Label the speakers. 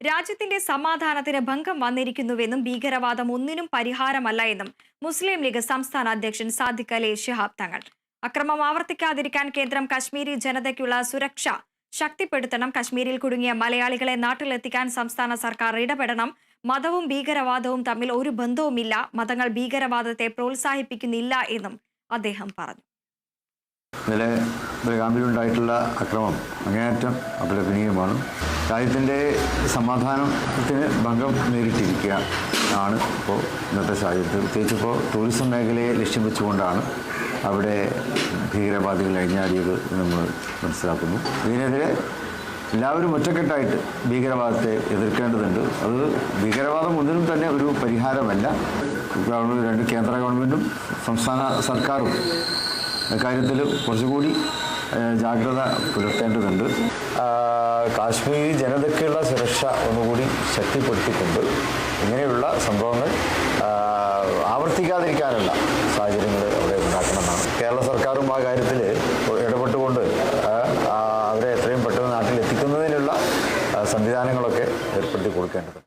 Speaker 1: രാജ്യത്തിന്റെ സമാധാനത്തിന് ഭംഗം വന്നിരിക്കുന്നുവെന്നും ഭീകരവാദം ഒന്നിനും പരിഹാരമല്ല എന്നും മുസ്ലിം ലീഗ് സംസ്ഥാന അധ്യക്ഷൻ സാദിഖ് അലി ഷിഹാബ് തങ്ങൾ. അക്രമം ആവർത്തിക്കാതിരിക്കാൻ കേന്ദ്രം കശ്മീരി ജനതയ്ക്കുള്ള സുരക്ഷ ശക്തിപ്പെടുത്തണം. കശ്മീരിൽ കുടുങ്ങിയ മലയാളികളെ നാട്ടിലെത്തിക്കാൻ സംസ്ഥാന സർക്കാർ ഇടപെടണം. മതവും ഭീകരവാദവും തമ്മിൽ ഒരു ബന്ധവുമില്ല. മതങ്ങൾ ഭീകരവാദത്തെ പ്രോത്സാഹിപ്പിക്കുന്നില്ല എന്നും അദ്ദേഹം പറഞ്ഞു.
Speaker 2: ഇന്നലെ ബലഗാമ്പിലുണ്ടായിട്ടുള്ള അക്രമം അങ്ങേയറ്റം അപലപനീയമാണ്. രാജ്യത്തിന്റെ സമാധാനത്തിന് ഭംഗം നേരിട്ടിരിക്കുക ആണ് ഇപ്പോൾ ഇന്നത്തെ സാഹചര്യത്തിൽ. പ്രത്യേകിച്ച് ഇപ്പോൾ ടൂറിസം മേഖലയെ ലക്ഷ്യം വെച്ചുകൊണ്ടാണ് അവിടെ ഭീകരവാദികൾ അഴിഞ്ഞാടിയത് നമ്മൾ മനസ്സിലാക്കുന്നു. ഇതിനെതിരെ എല്ലാവരും ഒറ്റക്കെട്ടായിട്ട് ഭീകരവാദത്തെ എതിർക്കേണ്ടതുണ്ട്. അത് ഭീകരവാദം ഒന്നിനും തന്നെ ഒരു പരിഹാരമല്ല. ഗവൺമെന്റ് രണ്ട് കേന്ദ്ര ഗവൺമെന്റും സംസ്ഥാന സർക്കാരും കാര്യത്തിൽ കുറച്ചുകൂടി ജാഗ്രത പുലർത്തേണ്ടതുണ്ട്. കാശ്മീരി ജനതയ്ക്കുള്ള സുരക്ഷ ഒന്നുകൂടി ശക്തിപ്പെടുത്തിക്കൊണ്ട് ഇങ്ങനെയുള്ള സംഭവങ്ങൾ ആവർത്തിക്കാതിരിക്കാനുള്ള സാഹചര്യങ്ങൾ അവിടെ ഉണ്ടാക്കണമെന്നാണ്. കേരള സർക്കാരും ആ കാര്യത്തിൽ ഇടപെട്ടുകൊണ്ട് അവരെ എത്രയും പെട്ടെന്ന് നാട്ടിൽ എത്തിക്കുന്നതിനുള്ള സംവിധാനങ്ങളൊക്കെ ഏർപ്പെടുത്തി കൊടുക്കേണ്ടതുണ്ട്.